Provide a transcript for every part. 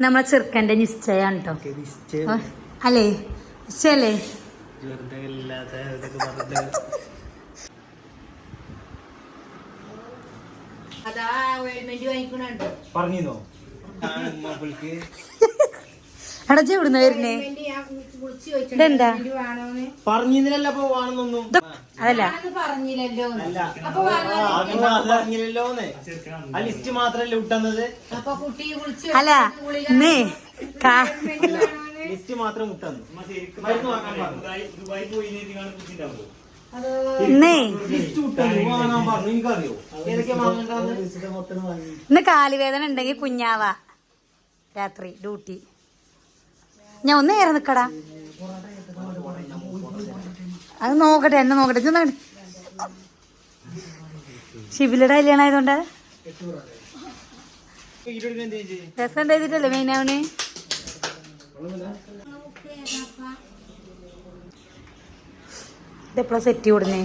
നമ്മളെ ചെറുക്കന്റെ നിശ്ചയാണ് കേട്ടോ അല്ലേ? നിശ്ചയല്ലേ? അതാ വാങ്ങിക്കണുണ്ട്. പറഞ്ഞോ ഉമ്മക്ക് വിടുന്ന വരുന്നേ? ഇതെന്താ? പറഞ്ഞില്ലല്ലോ അപ്പൊ അതല്ല. പറഞ്ഞില്ലല്ലോ. ലിസ്റ്റ് മാത്രല്ലേ വിട്ടുന്നത്? അല്ല നീ കാ ലിസ്റ്റ് മാത്രം വിട്ടന്നു ഏതൊക്കെയാ വാങ്ങണ്ടെന്ന് ഇന്ന് കാലുവേദന ഉണ്ടെങ്കിൽ കുഞ്ഞാവാ. രാത്രി ഡ്യൂട്ടി. ഞാൻ ഒന്ന് കയറി നിക്കടാ. അത് നോക്കട്ടെ എന്നെ നോക്കട്ടെ. ഒന്ന് ശിബിലയുടെ കല്യാണം ആയതുകൊണ്ട്. രസം ഉണ്ടായിട്ടല്ലേ മെയിനാവന് ഇതെപ്പോഴാ സെറ്റ് കൊടുന്നേ?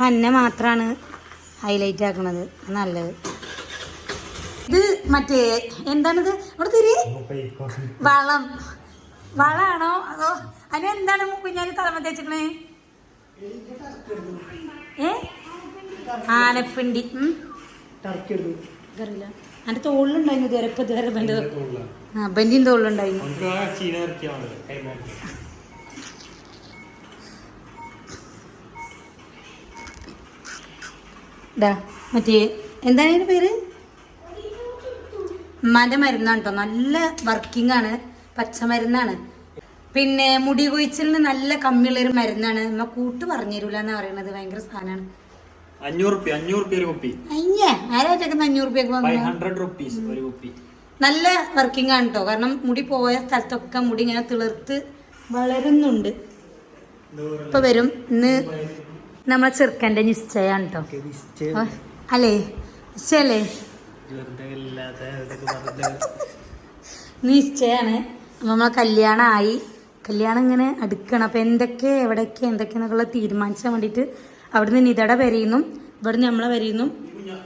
പന്ന മാത്രമാണ് ഹൈലൈറ്റ് ആക്കണത്. നല്ലത്. ഇത് മറ്റേ എന്താണിത്? അവിടെ തിരി? വളം. വളമാണോ അതോ അതിന് എന്താണ് കുഞ്ഞാന് തലമ തേച്ചിക്കണേ ഏ? ആനപ്പിണ്ടി. അതിന്റെ എന്റെ തോളിലുണ്ടായിരുന്നു ഇതുവരെ. ഇപ്പൊ ഇതുവരെ ബെന്റെ ആ ബെന്റിൻ തോളിലുണ്ടായിരുന്നു. ഡാ മറ്റേ എന്താണ് പേര്? ഉമ്മാന്റെ മരുന്നാണ് കേട്ടോ നല്ല വർക്കിംഗ് ആണ്. പച്ചമരുന്നാണ് പിന്നെ മുടി കൊഴിച്ചിലിന് നല്ല കമ്മിയുള്ളൊരു മരുന്നാണ്. നമ്മ കൂട്ട് പറഞ്ഞു തരൂല പറയുന്നത് ഭയങ്കര സാധനമാണ് നല്ല വർക്കിംഗ് ആണ് കേട്ടോ കാരണം മുടി പോയ സ്ഥലത്തൊക്കെ മുടി ഇങ്ങനെ തിളർത്ത് വളരുന്നുണ്ട്. ഇപ്പൊ വരും. ഇന്ന് നമ്മളെ ചെറുക്കന്റെ നിശ്ചയാണ് കേട്ടോ അല്ലേ? നിശ്ചയല്ലേ? നിശ്ചയാണ്. നമ്മളെ കല്യാണമായി കല്യാണം ഇങ്ങനെ അടുക്കണം. അപ്പൊ എന്തൊക്കെ എവിടെയൊക്കെ എന്തൊക്കെയെന്നൊക്കെയുള്ള തീരുമാനിച്ചാൻ വേണ്ടിയിട്ട് അവിടുന്ന് നിതയുടെ വരയുന്നു. ഇവിടുന്ന് നമ്മളെ വരയുന്നു.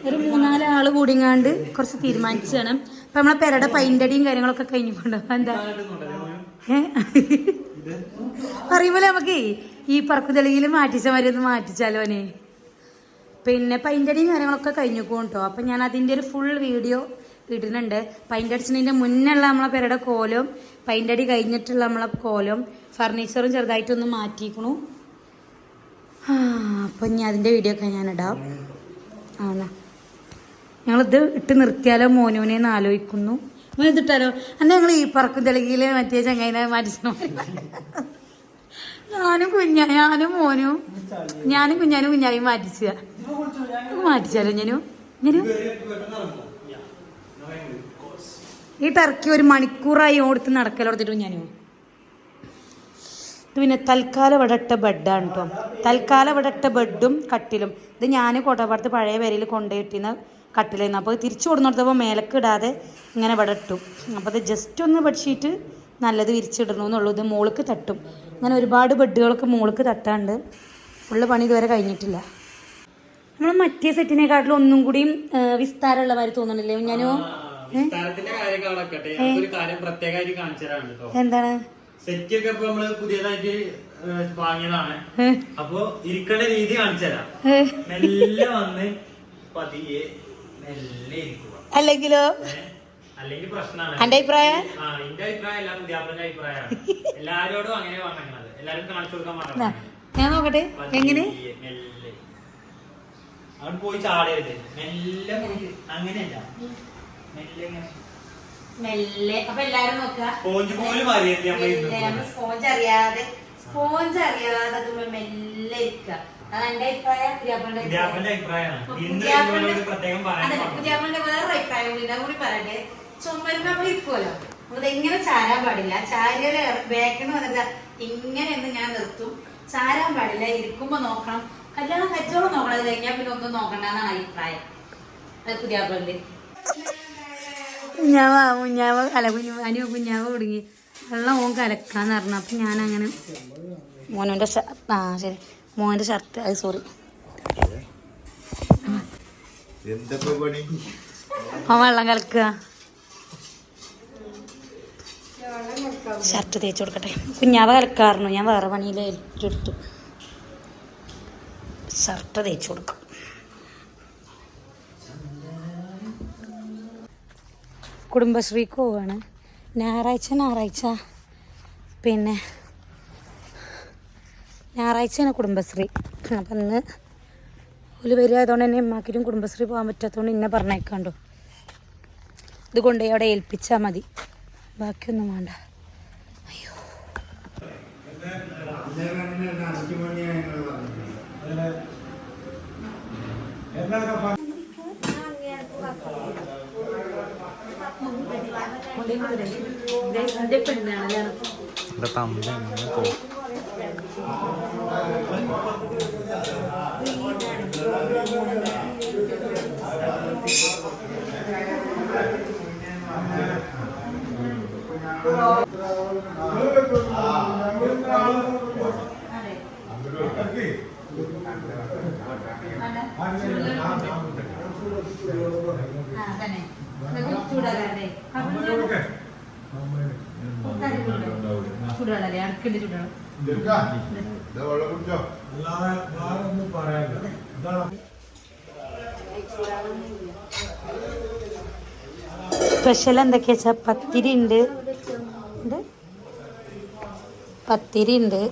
ഒരു മൂന്നാൽ ആൾ കൂടിങ്ങാണ്ട് കുറച്ച് തീരുമാനിച്ചാണ് അപ്പൊ നമ്മളെ പെരയുടെ പൈന്റടിയും കാര്യങ്ങളൊക്കെ കഴിഞ്ഞിട്ടുണ്ടോ? എന്താ? ഏ? പറയുമ്പോലെ നമുക്ക് ഈ പറക്കുതെളിയിൽ മാറ്റിച്ച മാതിരി ഒന്ന് മാറ്റിച്ചാലോ അവനെ പിന്നെ പൈന്റടിയും കാര്യങ്ങളൊക്കെ കഴിഞ്ഞു കേട്ടോ അപ്പം ഞാൻ അതിന്റെ ഒരു ഫുൾ വീഡിയോ ഇടുന്നുണ്ട്. പൈന്റടിച്ചതിന്റെ മുന്നുള്ള നമ്മളെ പേരുടെ കോലും പൈന്റടി കഴിഞ്ഞിട്ടുള്ള നമ്മളെ കോലും ഫർണിച്ചറും ചെറുതായിട്ടൊന്ന് മാറ്റിക്കണു. അപ്പം ഞാൻ അതിന്റെ വീഡിയോ ഒക്കെ ഞാനിടാം ആണോ. ഞങ്ങളിത് ഇട്ട് നിർത്തിയാലോ മോനുവിനെ ആലോചിക്കുന്നു. മോനെ ഇതിട്ടാലോ അന്നെ ഞങ്ങൾ ഈ പറക്കും തെളികിയിൽ മറ്റേ ചങ്ങൈനെ മാറ്റിച്ചു ഞാനും കുഞ്ഞ ഞാനും മോനും. ഞാനും കുഞ്ഞാനും കുഞ്ഞായും മാറ്റിച്ച മാറ്റിച്ചാലോ ഞാനു ഞാനു ഈ ടർക്കി ഒരു മണിക്കൂറായി ഓടുത്ത് നടക്കലോടത്തിട്ട് ഞാനു ഇത് പിന്നെ തൽക്കാലം ഇവിടെ ഇട്ട ബെഡാണ് കേട്ടോ തൽക്കാലം ഇവിടെ ഇട്ട ബെഡും കട്ടിലും. ഇത് ഞാൻ കോട്ടപ്പാടത്ത് പഴയ പേരിൽ കൊണ്ടുപോയിട്ടിരുന്ന കട്ടിലായിരുന്നു. അപ്പോൾ തിരിച്ചു കൊടുന്നിടത്തപ്പോൾ മേലക്ക് ഇടാതെ ഇങ്ങനെ ഇവിടെ ഇട്ടു. അപ്പോൾ അത് ജസ്റ്റ് ഒന്ന് ബെഡ്ഷീറ്റ് നല്ലത് വിരിച്ചിടണമെന്നുള്ളൂ ഇത് മോൾക്ക് തട്ടും. അങ്ങനെ ഒരുപാട് ബെഡുകളൊക്കെ മോൾക്ക് തട്ടാണ്ട് ഫുള്ള് പണി ഇതുവരെ കഴിഞ്ഞിട്ടില്ല. നമ്മൾ മറ്റേ സെറ്റിനെക്കാട്ടിലും ഒന്നും കൂടിയും വിസ്താരമുള്ള മാതിരി തോന്നണില്ലേ? ഞാൻ എന്താണ്? സെറ്റ് ഒക്കെ ഇപ്പൊ നമ്മൾ പുതിയതായിട്ട് വാങ്ങിയതാണ്. അപ്പൊ ഇരിക്കേണ്ട രീതി കാണിച്ചു തരാം. ഏ, മെല്ലെ വന്ന് പതിയെ മെല്ലെ ഇരിക്കുക അല്ലെങ്കിലോ? അല്ലെങ്കിൽ പ്രശ്നമാണ് അഭിപ്രായം? എന്റെ അഭിപ്രായം അഭിപ്രായമാണ് എല്ലാരോടും അങ്ങനെ വാങ്ങുന്നത് എല്ലാരും കാണിച്ചു കൊടുക്കാൻ ഞാൻ നോക്കട്ടെ. എങ്ങനെ? അവിടെ പോയി ചാടരുത്. മെല്ലെ പോയി. അങ്ങനെയല്ല. മെല്ലെ ഇങ്ങനെ. മെല്ലെ. അപ്പൊ എല്ലാരും നോക്കുക. സ്പോഞ്ച് പോലും സ്പോഞ്ച് അറിയാതെ സ്പോഞ്ച് അറിയാതെ മെല്ലെ ഇരിക്കുക. അഭിപ്രായം. അഭിപ്രായമാണ്. വേറെ അഭിപ്രായം. കൂടി പറയട്ടെ. ചുമരുമ്പോ നമ്മൾ ഇരിക്കുമല്ലോ അപ്പൊ ഇങ്ങനെ ചാരാൻ പാടില്ല. ചാരിയുടെ ബാക്കിൽ വന്നിട്ട് ഇങ്ങനെ ഒന്ന് ഞാൻ നിർത്തും. ചാരാൻ പാടില്ല. ഇരിക്കുമ്പോ നോക്കണം. കല്യാണം കച്ചവടം നോക്കണം. അത് കഴിഞ്ഞാൽ പിന്നെ ഒന്നും നോക്കണ്ട എന്നാണ് അഭിപ്രായം. അത് പുതിയ കുഞ്ഞാവ കുഞ്ഞാവ് അല്ല കുഞ്ഞു അനു കുഞ്ഞാവ് കുടുങ്ങി. വെള്ളം ഓൻ കലക്കാന്ന് പറഞ്ഞു. അപ്പം ഞാൻ അങ്ങനെ മോനോന്റെ ആ ശരി. മോന്റെ ഷർട്ട്. അത് സോറി ആ അവൻ വെള്ളം കലക്കുക. ഷർട്ട് തേച്ച് കൊടുക്കട്ടെ. കുഞ്ഞാവ കലക്കാറുന്നു ഞാൻ വേറെ പണിയിൽ ഏറ്റെടുത്തു. ഷർട്ട് തേച്ച് കൊടുക്കും. കുടുംബശ്രീക്ക് പോവാണ്. ഞായറാഴ്ച ഞായറാഴ്ച. പിന്നെ ഞായറാഴ്ചയാണ് കുടുംബശ്രീ. അപ്പം ഇന്ന് ഒരു വരിക തന്നെ ഉമ്മാക്കിലും കുടുംബശ്രീ പോകാൻ പറ്റാത്തതുകൊണ്ട് ഇന്നെ പറഞ്ഞേക്കാണ്ടോ. ഇത് കൊണ്ടുപോയി അവിടെ ഏൽപ്പിച്ചാൽ മതി. ബാക്കിയൊന്നും വേണ്ട. അയ്യോ ചൂടാളല്ലേ അടുക്കിണ്ട് ചൂടാള ഇതാ വെള്ളം കുടിച്ചോ സ്പെഷ്യൽ എന്തൊക്കെയാ? വെച്ചാൽ പത്തിരി ഉണ്ട് പത്തിരി ഉണ്ട്.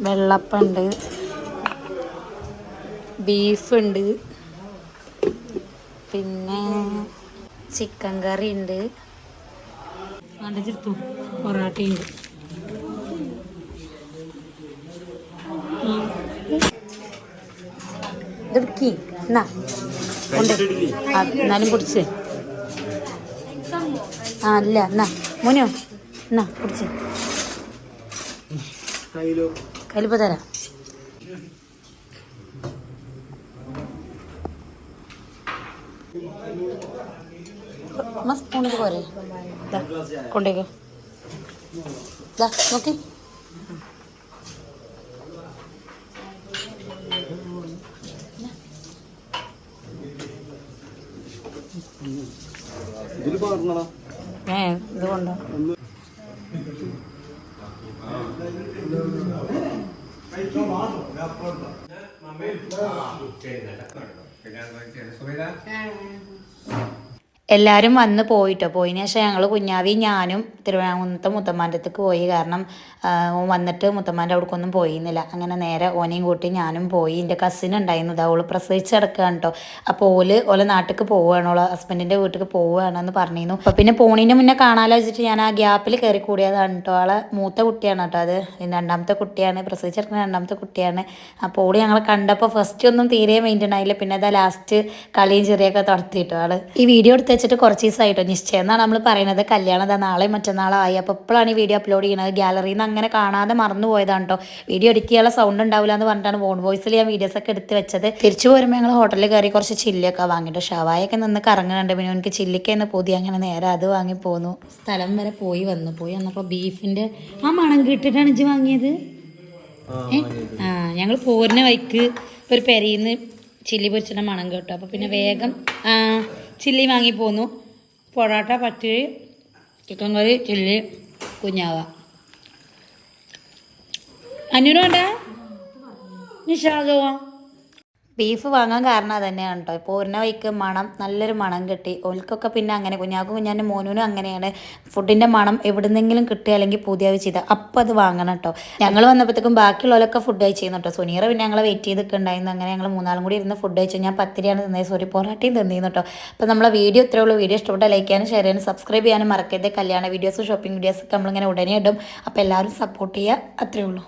വെള്ളപ്പുണ്ട്. ബീഫ് ഉണ്ട്. പിന്നെ ചിക്കൻ കറി ഉണ്ട്. അടച്ചിട്ടു പൊറാട്ടയുണ്ട് ഇതെടുക്കി എന്നാ? എന്നാലും കുടിച്ച്. ആ അല്ല എന്നാ. മോനോ? എന്നാ കുടിച്ച്. കയ്യിലിപ്പോ തരാം. സ്പൂണിൽ പോരെ. കൊണ്ടേക്കോ നോക്കി. ഏ ഇത് കൊണ്ടോ. പിന്നെ സുബൈദ എല്ലാവരും വന്ന് പോയിട്ടോ. പോയതിന് ശേഷം ഞങ്ങൾ കുഞ്ഞാവിയും ഞാനും തിരുവനന്തപുരത്തെ മുത്തമ്മാന്റെ അടുത്തേക്ക് പോയി. കാരണം ഓൻ വന്നിട്ട് മുത്തമ്മാന്റെ അവിടേക്കൊന്നും പോയിരുന്നില്ല. അങ്ങനെ നേരെ ഓനെയും കൂട്ടി ഞാനും പോയി. എന്റെ കസിൻ ഉണ്ടായിരുന്നു. ഇത് അവൾ പ്രസവിച്ച് കിടക്കുകയാണ് കേട്ടോ അപ്പോൾ ഓൽ ഓലെ നാട്ടിലേക്ക് പോവുകയാണ്. ഓളെ ഹസ്ബൻഡിന്റെ വീട്ടിലേക്ക് പോവുകയാണെന്ന് പറഞ്ഞിരുന്നു. അപ്പോൾ പിന്നെ പോണീന്റെ മുന്നേ കാണാലോ വെച്ചിട്ട് ഞാൻ ആ ഗ്യാപ്പിൽ കയറി കൂടിയതാണ് കേട്ടോ ആളെ മൂത്ത കുട്ടിയാണ് കേട്ടോ അത്. രണ്ടാമത്തെ കുട്ടിയാണ്. പ്രസവിച്ച് കിടക്കുന്ന രണ്ടാമത്തെ കുട്ടിയാണ്. അപ്പോൾ ഓൾ ഞങ്ങളെ കണ്ടപ്പോൾ ഫസ്റ്റ് ഒന്നും തീരെ മെയിന്റെയിൻ ആയില്ല പിന്നെ അതാ ലാസ്റ്റ് കളിയും ചെറിയൊക്കെ തുടർത്തിട്ടോ ആൾ. ഈ വീഡിയോ എടുത്ത് വെച്ചിട്ട് കുറച്ച് ദിവസമായിട്ടോ നിശ്ചയം. എന്നാണ് നമ്മൾ പറയുന്നത് കല്യാണം ഇതാ നാളെ മറ്റന്നാളോ ആയി അപ്പോൾ ഇപ്പോഴാണ് ഈ വീഡിയോ അപ്ലോഡ് ചെയ്യുന്നത് ഗ്യാലറിയിൽ നിന്ന് അങ്ങനെ കാണാതെ മറന്നു പോയതാണ് കേട്ടോ വീഡിയോ എഡിറ്റ് ചെയ്യാനുള്ള സൗണ്ട് ഉണ്ടാവില്ല എന്ന് പറഞ്ഞിട്ടാണ് ഫോൺ വോയിസിൽ ഞാൻ വീഡിയോസ് ഒക്കെ എടുത്ത് വെച്ചത്. തിരിച്ചു പോരുമ്പോൾ ഞങ്ങൾ ഹോട്ടലിൽ കയറി കുറച്ച് ചില്ലിയൊക്കെ വാങ്ങിയിട്ട് ഷവായൊക്കെ നിന്ന് കറങ്ങുന്നുണ്ട് പിന്നെ എനിക്ക് ചില്ലിക്ക എന്ന് പൊതി. അങ്ങനെ നേരെ അത് വാങ്ങി പോന്നു. സ്ഥലം വരെ പോയി വന്നു. പോയി വന്നപ്പോൾ ബീഫിന്റെ ആ മണം കിട്ടിയിട്ടാണ് ഇജ്ജ് വാങ്ങിയത്? ആ ഞങ്ങൾ പോരുന്ന വൈക്ക് ഒരു പെരയിന്ന് ചില്ലി പൊരിച്ചിട്ട് മണം കേട്ടോ. അപ്പോൾ പിന്നെ വേഗം ആ, ചില്ലി വാങ്ങി പോന്നു. Parotta pathiri chicken curry chilli കുഞ്ഞാവ. അന്നൂറ് വേണ്ട? നിഷാദോ? ബീഫ് വാങ്ങാൻ കാരണം അത് തന്നെയാണ് കേട്ടോ ഇപ്പോൾ ഒരു വൈക്ക് മണം നല്ലൊരു മണം കിട്ടി. ഓൽക്കൊക്കെ പിന്നെ അങ്ങനെ കുഞ്ഞാക്കും കുഞ്ഞാന്റെ മോനൂനും അങ്ങനെയാണ്. ഫുഡിന്റെ മണം എവിടുന്നെങ്കിലും കിട്ടുക അല്ലെങ്കിൽ പുതിയ ചെയ്ത് അപ്പം അത് വാങ്ങണം കേട്ടോ ഞങ്ങൾ വന്നപ്പോഴത്തേക്കും ബാക്കിയുള്ളവരൊക്കെ ഫുഡ് കഴിച്ചിരുന്നു കേട്ടോ സുനീറ പിന്നെ ഞങ്ങൾ വെയിറ്റ് ചെയ്തൊക്കെ ഉണ്ടായിരുന്നു. അങ്ങനെ ഞങ്ങൾ മൂന്നാളും കൂടി ഇരുന്ന് ഫുഡ് കഴിച്ചു. ഞാൻ പത്തിരിയാണ് തിന്നത് സോറി പൊറാട്ടയും തിന്നിരുന്നു കേട്ടോ അപ്പോൾ നമ്മളെ വീഡിയോ ഇത്രയേ ഉള്ളൂ. വീഡിയോ ഇഷ്ടപ്പെട്ട ലൈക്ക് ചെയ്യാനും ഷെയർ ചെയ്യാനും സബ്സ്ക്രൈബ് ചെയ്യാനും മറക്കരുത്. കല്യാണ വീഡിയോസ് ഷോപ്പിംഗ് വീഡിയോസ് വീഡിയോസൊക്കെ നമ്മളിങ്ങനെ ഉടനെ ഇടും. അപ്പോൾ എല്ലാവരും സപ്പോർട്ട് ചെയ്യുക. അത്രയേ ഉള്ളൂ.